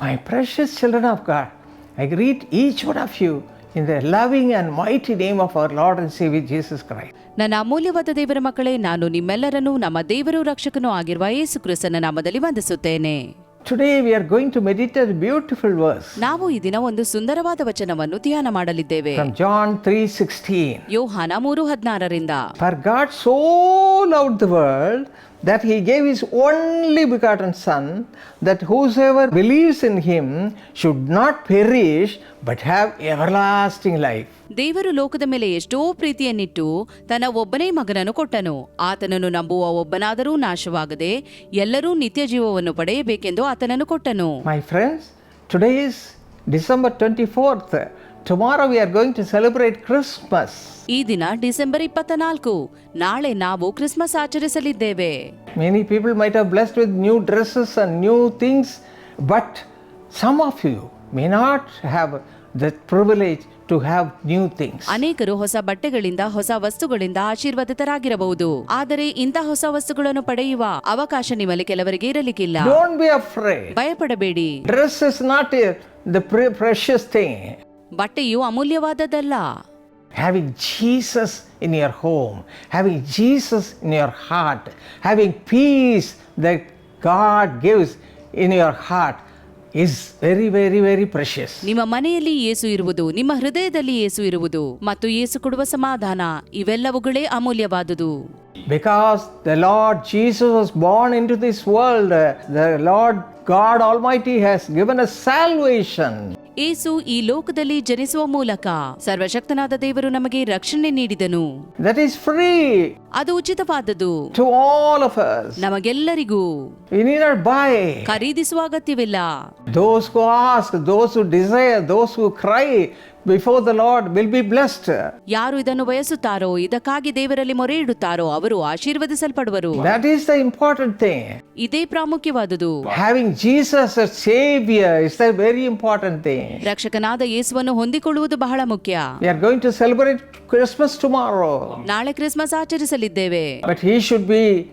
My precious children of God, I greet each one of you in the loving and mighty name of our Lord and Savior Jesus Christ. ನನ್ನ ಅಮೂಲ್ಯವಾದ ದೇವರ ಮಕ್ಕಳೇ ನಾನು ನಿಮ್ಮೆಲ್ಲರನ್ನೂ ನಮ್ಮ ದೇವರು ರಕ್ಷಕನೂ ಆಗಿರುವ ಯೇಸು ಕ್ರಿಸ್ತನ ನಾಮದಲ್ಲಿ ವಂದಿಸುತ್ತೇನೆ Today we are going to meditate a beautiful verse ನಾವು ಈ ದಿನ ಒಂದು ಸುಂದರವಾದ ವಚನವನ್ನು ಧ್ಯಾನ ಮಾಡಲಿದ್ದೇವೆ from John 3:16. ಯೋಹಾನ ಮೂರು ಹದಿನಾರರಿಂದ For God so loved the world that he gave his only begotten Son, that whosoever believes in him should not perish but have everlasting life. ದೇವರು ಲೋಕದ ಮೇಲೆ ಎಷ್ಟೋ ಪ್ರೀತಿಯನ್ನಿಟ್ಟು ತನ್ನ ಒಬ್ಬನೇ ಮಗನನ್ನು ಕೊಟ್ಟನು ಆತನನ್ನು ನಂಬುವ ಒಬ್ಬನಾದರೂ ನಾಶವಾಗದೆ ಎಲ್ಲರೂ ನಿತ್ಯ ಜೀವವನ್ನು ಪಡೆಯಬೇಕೆಂದು ಆತನನ್ನು ಕೊಟ್ಟನು My friends, today is December 24th. Tomorrow we are going to celebrate Christmas ಈ ದಿನ ಡಿಸೆಂಬರ್ ಇಪ್ಪತ್ತ ನಾಲ್ಕು ನಾಳೆ ನಾವು Christmas ಆಚರಿಸಲಿದ್ದೇವೆ. Many people might have blessed with new dresses and new things but some of you may not have the privilege to have new things ಅನೇಕರು ಹೊಸ ಬಟ್ಟೆಗಳಿಂದ ಹೊಸ ವಸ್ತುಗಳಿಂದ ಆಶೀರ್ವಾದಿತರಾಗಿರಬಹುದು. ಆದರೆ ಇಂತಹ ಹೊಸ ವಸ್ತುಗಳನ್ನು ಪಡೆಯುವ ಅವಕಾಶ ನಿಮ್ಮಲ್ಲಿ ಕೆಲವರಿಗೆ ಇರಲಿಕ್ಕಿಲ್ಲ. ಡೋಂಟ್ ಬಿ ಅಫ್ರೇ ಭಯಪಡಬೇಡಿ. Dress is not the precious thing ಬಟ್ಟೆಯು ಅಮೂಲ್ಯವಾದದ್ದಲ್ಲ Having Jesus in your home, having Jesus in your heart, having peace that God gives in your heart is very, very, very precious. ನಿಮ್ಮ ಮನೆಯಲ್ಲಿ ಯೇಸು ಇರುವುದು ನಿಮ್ಮ ಹೃದಯದಲ್ಲಿ ಯೇಸು ಇರುವುದು ಮತ್ತು ಯೇಸು ಕೊಡುವ ಸಮಾಧಾನ ಇವೆಲ್ಲವುಗಳೇ ಅಮೂಲ್ಯವಾದುದು Because the Lord Jesus was born into this world, uh, the Lord God Almighty has given us salvation. ಏಸು ಈ ಲೋಕದಲ್ಲಿ ಜನಿಸುವ ಮೂಲಕ ಸರ್ವಶಕ್ತನಾದ ದೇವರು ನಮಗೆ ರಕ್ಷಣೆ ನೀಡಿದನು That is free ಅದು ಉಚಿತವಾದದ್ದು to all of us. ನಮಗೆಲ್ಲರಿಗೂ We need not buy. ಖರೀದಿಸುವ ಅಗತ್ಯವಿಲ್ಲ Those who ask, those who desire, those who cry before the lord will be blessed ಯಾರು ಇದನ್ನು ಬಯಸುತ್ತಾರೋ ಇದಕ್ಕಾಗಿ ದೇವರಲ್ಲಿ ಮೊರೆ ಇಡುತ್ತಾರೋ ಅವರು ಆಶೀರ್ವದಿಸಲ್ಪಡುವರು. That is the important thing ಇದೇ ಪ್ರಾಮುಖ್ಯವಾದುದು. Having Jesus saviour Savior the very important important thing. ರಕ್ಷಕನಾದ ಯೇಸುವನ್ನು ಹೊಂದಿಕೊಳ್ಳುವುದು ಬಹಳ ಮುಖ್ಯ. We are going to celebrate Christmas tomorrow ನಾಳೆ Christmas ಆಚರಿಸಲಿದ್ದೇವೆ. But He should be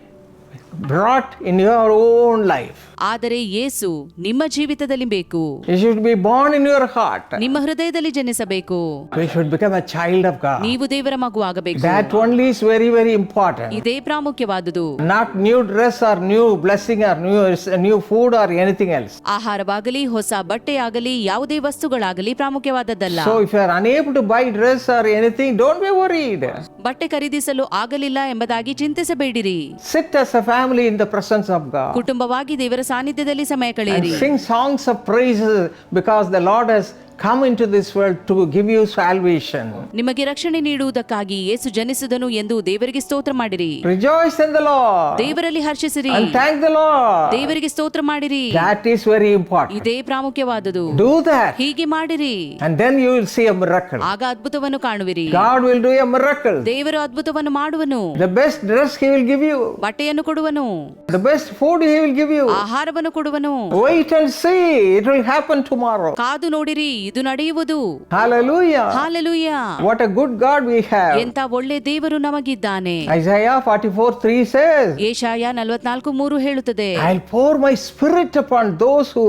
brought in your own life. ಆದರೆ ಯೇಸು ನಿಮ್ಮ ಜೀವಿತದಲ್ಲಿ ಬೇಕು should be born in your heart. ನಿಮ್ಮ ಹೃದಯದಲ್ಲಿ ಜನಿಸಬೇಕು We should become a child of God. ನೀವು ದೇವರ ಮಗು ಆಗಬೇಕು That only is very, very important. ಇದೇ ಪ್ರಾಮುಖ್ಯವಾದುದು Not new dress or new blessing or new, new food or anything else. ಆಹಾರವಾಗಲಿ ಹೊಸ ಬಟ್ಟೆಯಾಗಲಿ ಯಾವುದೇ ವಸ್ತುಗಳಾಗಲಿ ಪ್ರಾಮುಖ್ಯವಾದದ್ದಲ್ಲ So if you are unable to buy dress or anything, don't be worried. ಬಟ್ಟೆ ಖರೀದಿಸಲು ಆಗಲಿಲ್ಲ ಎಂಬುದಾಗಿ ಚಿಂತಿಸಬೇಡಿರಿ Sit as a family in the presence of God. ಕುಟುಂಬವಾಗಿ ದೇವರ ಸಾನ್ನಿಧ್ಯದಲ್ಲಿ ಸಮಯ And ಕಳೆಯಿರಿ sing songs of praises because the Lord has come into this world to give you salvation. ನಿಮಗೆ ರಕ್ಷಣೆ ನೀಡುವುದಕ್ಕಾಗಿ ಯೇಸು ಜನಿಸಿದನು ಎಂದು ದೇವರಿಗೆ ಸ್ತೋತ್ರ ಮಾಡಿರಿ Rejoice in the Lord ದೇವರಲ್ಲಿ ಹರ್ಷಿಸಿರಿ and thank the Lord. ದೇವರಿಗೆ ಸ್ತೋತ್ರ ಮಾಡಿರಿ That is very important. ಇದೇ ಪ್ರಾಮುಖ್ಯವಾದುದು Do that ಹೀಗೆ ಮಾಡಿರಿ and then you will see a miracle. ಆಗ ಅದ್ಭುತವನ್ನು ಕಾಣುವಿರಿ God will do a miracle. ದೇವರು ಅದ್ಭುತವನ್ನು ಮಾಡುವನು The best dress He will give you, ಬಟ್ಟೆಯನ್ನು ಕೊಡುವನು the best food He will give you. ಆಹಾರವನ್ನು ಕೊಡುವನು Wait and see, it will happen tomorrow. ಕಾದು ನೋಡಿರಿ ಇದು ನಡೆಯುವುದು Hallelujah. What a good God we have. ಎಂತ ಒಳ್ಳೆ ದೇವರು ನಮಗಿದ್ದಾನೆ Isaiah 44 3 says, ಏಷಾಯ ನಲವತ್ನಾಲ್ಕು ಮೂರು ಹೇಳುತ್ತದೆ I'll pour my spirit upon those who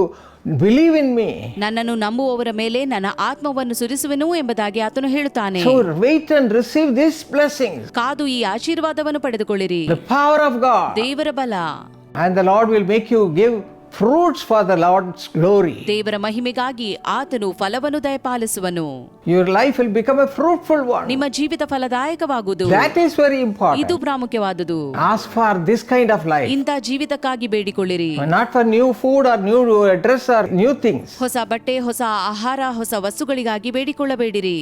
believe in me. ನನ್ನನ್ನು ನಂಬುವವರ ಮೇಲೆ ನನ್ನ ಆತ್ಮವನ್ನು ಸುರಿಸುವೆನು ಎಂಬುದಾಗಿ ಆತನು ಹೇಳುತ್ತಾನೆ So wait and receive these blessings, ಕಾದು ಈ ಆಶೀರ್ವಾದವನ್ನು ಪಡೆದುಕೊಳ್ಳಿರಿ the power of God. ದೇವರ ಬಲ And the Lord will make you give fruits for the Lord's glory. ದೇವರ ಮಹಿಮೆಗಾಗಿ ಆತನು ಫಲವನ್ನು ದಯಪಾಲಿಸುವನು Your life will become a fruitful one. ನಿಮ್ಮ ಜೀವಿತ ಫಲದಾಯಕವಾಗುವುದು That is very ಇದು important. ಪ್ರಾಮುಖ್ಯವಾದುದು Ask for this kind of life. ಇಂಥ ಜೀವಿತಕ್ಕಾಗಿ ಬೇಡಿಕೊಳ್ಳಿರಿ Not for new food or new uh, dress or new things. ಹೊಸ ಬಟ್ಟೆ ಹೊಸ ಆಹಾರ ಹೊಸ ವಸ್ತುಗಳಿಗಾಗಿ ಬೇಡಿಕೊಳ್ಳಬೇಡಿರಿ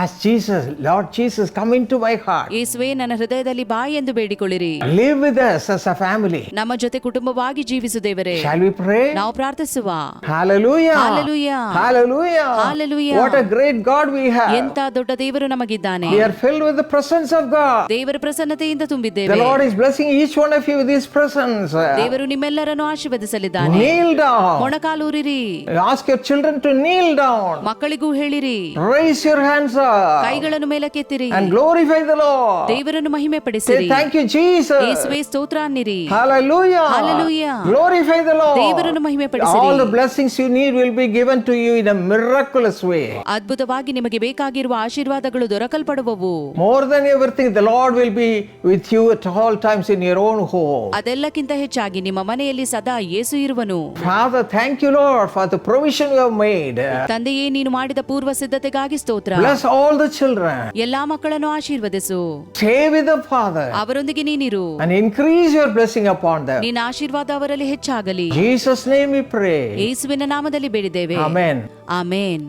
Ask Jesus, Lord Jesus, come into my heart. ಯೇಸುವೆ ನನ್ನ ಹೃದಯದಲ್ಲಿ ಬಾ ಎಂದು ಬೇಡಿಕೊಳ್ಳಿರಿ Live with us as a family. ನಮ್ಮ ಜೊತೆ ಕುಟುಂಬವಾಗಿ ಜೀವಿಸು ದೇವರೇ Shall we pray? ನಾವು ಪ್ರಾರ್ಥಿಸುವ Hallelujah. Hallelujah. Hallelujah. Hallelujah. What a great God we have. ಎಂತ ದೊಡ್ಡ ದೇವರು ನಮಗಿದ್ದಾನೆ We are filled with the presence of God. ದೇವರ ಪ್ರಸನ್ನತೆಯಿಂದ The ತುಂಬಿದ್ದೇವೆ Lord is blessing each one of you with His presence. ದೇವರು ನಿಮ್ಮೆಲ್ಲರನ್ನು ಆಶೀರ್ವದಿಸಲಿದ್ದಾನೆ Kneel down. ಮೊಣಕಾಲೂರಿರಿ Ask your children to kneel down. ಮಕ್ಕಳಿಗೂ ಹೇಳಿರಿ Raise your hands up ಕೈಗಳನ್ನು ಮೇಲಕ್ಕೆತ್ತಿರಿ and glorify the Lord. ದೇವರನ್ನು ಮಹಿಮೆ Say ಪಡಿಸಿರಿ thank you, Jesus. ಯೇಸುವೆ ಸ್ತೋತ್ರ ಅನ್ನಿರಿ Hallelujah. Hallelujah. Glorify the Lord. ದೇವರನ್ನು ಮಹಿಮೆಪಡಿಸಿರಿ All the blessings you need will be given to you in a miraculous way. ಅದ್ಭುತವಾಗಿ ನಿಮಗೆ ಬೇಕಾಗಿರುವ ಆಶೀರ್ವಾದಗಳು ದೊರಕಲ್ಪಡುವವು More than everything, the Lord will be with you at all times in your own home. ಅದೆಲ್ಲಕ್ಕಿಂತ ಹೆಚ್ಚಾಗಿ ನಿಮ್ಮ ಮನೆಯಲ್ಲಿ ಸದಾ ಯೇಸು ಇರುವನು Father, thank you, Lord, for the provision you have made. ತಂದೆಯೇ ನೀನು ಮಾಡಿದ ಪೂರ್ವ ಸಿದ್ಧತೆಗಾಗಿ ಸ್ತೋತ್ರ Bless all the children. ಎಲ್ಲಾ ಮಕ್ಕಳನ್ನು ಆಶೀರ್ವದಿಸು Stay with the Father ಅವರೊಂದಿಗೆ ನೀನಿರು and increase your blessing upon them. ನಿನ್ನ ಆಶೀರ್ವಾದ ಅವರಲ್ಲಿ ಹೆಚ್ಚಾಗಲಿ In Jesus' name we pray. ಯೇಸುವಿನ ನಾಮದಲ್ಲಿ ಬೇಡಿದ್ದೇವೆ Amen. ಆಮೇನ್